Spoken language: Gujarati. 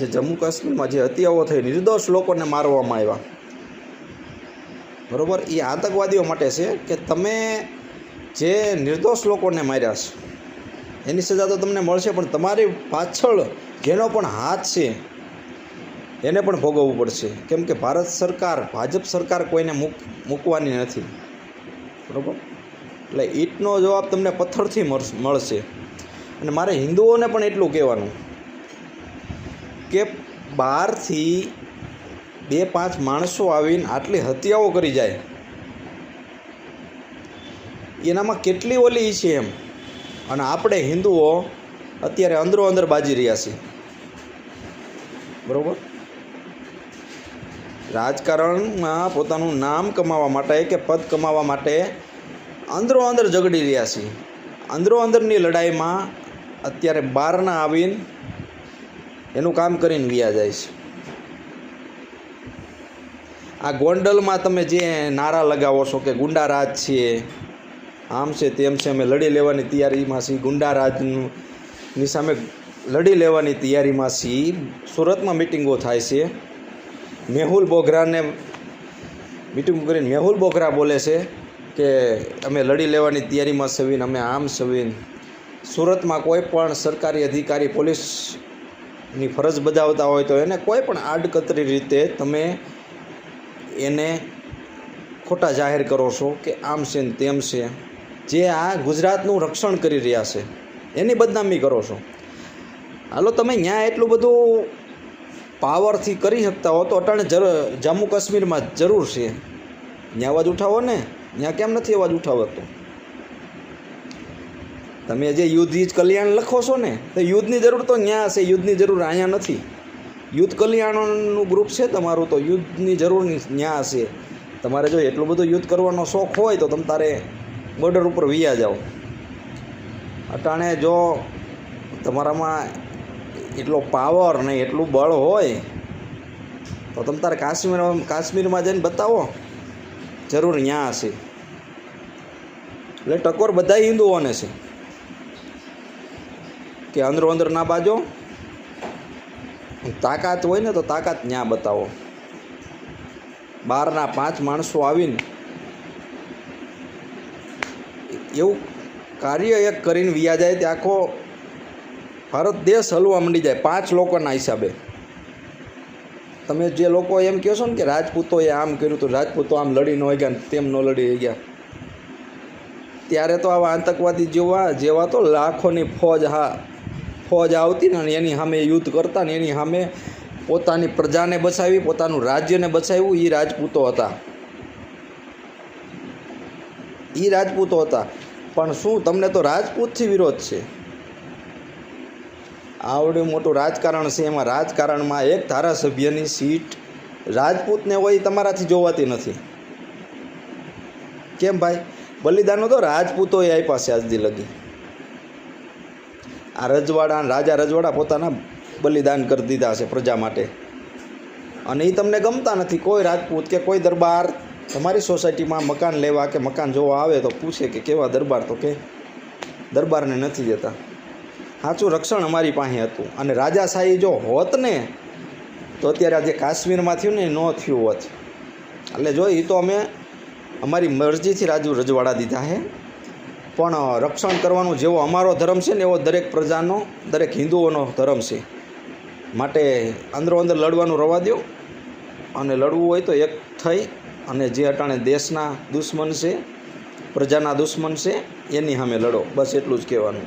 જે જમ્મુ કાશ્મીરમાં જે હત્યાઓ થઈ, નિર્દોષ લોકોને મારવામાં આવ્યા. બરાબર? એ આતંકવાદીઓ માટે છે કે તમે જે નિર્દોષ લોકોને માર્યા છે, એની સજા તો તમને મળશે, પણ તમારી પાછળ જેનો પણ હાથ છે, એને પણ ભોગવવું પડશે. કેમ કે ભારત સરકાર, ભાજપ સરકાર કોઈને મૂક, મૂકવાની નથી. બરાબર? એટલે ઈંટનો જવાબ તમને પથ્થરથી મળશ- અને મારે હિન્દુઓને પણ એટલું કહેવાનું. કે બહારથી બે પાંચ માણસો આવીને આટલી હત્યાઓ કરી જાય. એનામાં કેટલી ઓલી છે એમ? અને આપણે હિન્દુઓ અત્યારે અંદરો અંદર બાજી રહ્યા છીએ. બરાબર? રાજકારણમાં પોતાનું નામ કમાવા માટે કે પદ કમાવા માટે અંદરો અંદર ઝઘડી રહ્યા છીએ. અંદરો અંદરની લડાઈમાં અત્યારે બહારના આવીને એનું કામ કરીને વ્યા જાય છે. આ ગોંડલમાં તમે જે નારા લગાવો છો કે ગુંડા રાજ છીએ, આમ છે તેમ છે અમે લડી લેવાની તૈયારીમાં છીએ ગુંડા રાજની સામે લડી લેવાની તૈયારીમાં છીએ. સુરતમાં મિટિંગો થાય છે. મેહુલ બોગરાને મિટિંગ કરીને મેહુલ બોગરા બોલે છે કે અમે લડી લેવાની તૈયારીમાં સવીને અમે આમ સવીને સુરતમાં કોઈ પણ સરકારી અધિકારી પોલીસની ફરજ બજાવતા હોય તો એને કોઈ પણ આડકતરી રીતે તમે એને ખોટા જાહેર કરો છો કે આમ છે ને તેમ છે, જે આ ગુજરાતનું રક્ષણ કરી રહ્યા છે, એની બદનામી કરો છો. હાલો, તમે ત્યાં એટલું બધું પાવરથી કરી શકતા હો તો અટાણે જમ્મુ કાશ્મીરમાં જરૂર છે. ત્યાં અવાજ ઉઠાવો ને. ત્યાં કેમ નથી અવાજ ઉઠાવતો? તમે જે યુદ્ધ જ કલ્યાણ લખો છો ને, તો યુદ્ધની જરૂર તો ત્યાં છે યુદ્ધની જરૂર અહીંયા નથી. યુદ્ધ કલ્યાણનું ગ્રુપ છે તમારું, તો યુદ્ધની જરૂર ત્યાં છે તમારે જો એટલું બધું યુદ્ધ કરવાનો શોખ હોય તો તમે તારે બોર્ડર ઉપર વિયા જાઓ. અટાણે જો તમારામાં એટલો પાવર ને એટલું બળ હોય, તો તમે તારે કાશ્મીર, કાશ્મીરમાં જઈને બતાવો, જરૂર ત્યાં હશે. એટલે ટકોર બધા હિન્દુઓને છે. કે અંદરો અંદર ના બાજો. તાકાત હોય ને તો તાકાત ત્યાં બતાવો. બહારના પાંચ માણસો આવીને એવું કાર્ય એક કરીને વિયા જાય તે આખો ભારત દેશ હલવા માંડી જાય પાંચ લોકોના હિસાબે. તમે જે લોકો એમ કહો છો ને કે રાજપૂતોએ આમ કર્યું હતું રાજપૂતો આમ લડી ન ગયા તેમ ન લડી ગયા. ત્યારે તો આવા આતંકવાદી જેવા જેવા તો લાખોની ફોજ હા ફોજ આવતી ને એની સામે યુદ્ધ કરતા ને એની સામે પોતાની પ્રજાને બચાવી પોતાનું રાજ્યને બચાવ્યું એ રાજપૂતો હતા. એ રાજપૂતો હતા. પણ શું, તમને તો રાજપૂતથી વિરોધ છે. આવડું મોટું રાજકારણ છે એમાં. રાજકારણમાં એક ધારાસભ્યની સીટ રાજપૂતને હોય તમારાથી જોવાતી નથી. કેમ ભાઈ? બલિદાનો તો રાજપૂતોએ આપ્યા છે આજથી લગી. આ રજવાડા, રાજા રજવાડા પોતાના બલિદાન કરી દીધા છે પ્રજા માટે. અને એ તમને ગમતા નથી. કોઈ રાજપૂત કે કોઈ દરબાર તમારી સોસાયટીમાં મકાન લેવા કે મકાન જોવા આવે તો પૂછે કે કેવા દરબાર તો કે દરબારને નથી જતા. સાચું રક્ષણ અમારી પાસે હતું. અને રાજાશાહી જો હોત ને, તો અત્યારે આજે કાશ્મીરમાં થયું ને ન થયું હોત. એટલે જો એ તો અમે અમારી મરજીથી રાજુ રજવાડા દીધા છે પણ રક્ષણ કરવાનું જેવો અમારો ધર્મ છે ને એવો દરેક પ્રજાનો, દરેક હિન્દુઓનો ધર્મ છે. માટે અંદરો અંદર લડવાનું રવા દો અને લડવું હોય તો એક થઈ અને જે અટાણે દેશના દુશ્મન છે, પ્રજાના દુશ્મન છે, એની સામે લડો. બસ એટલું જ કહેવાનું.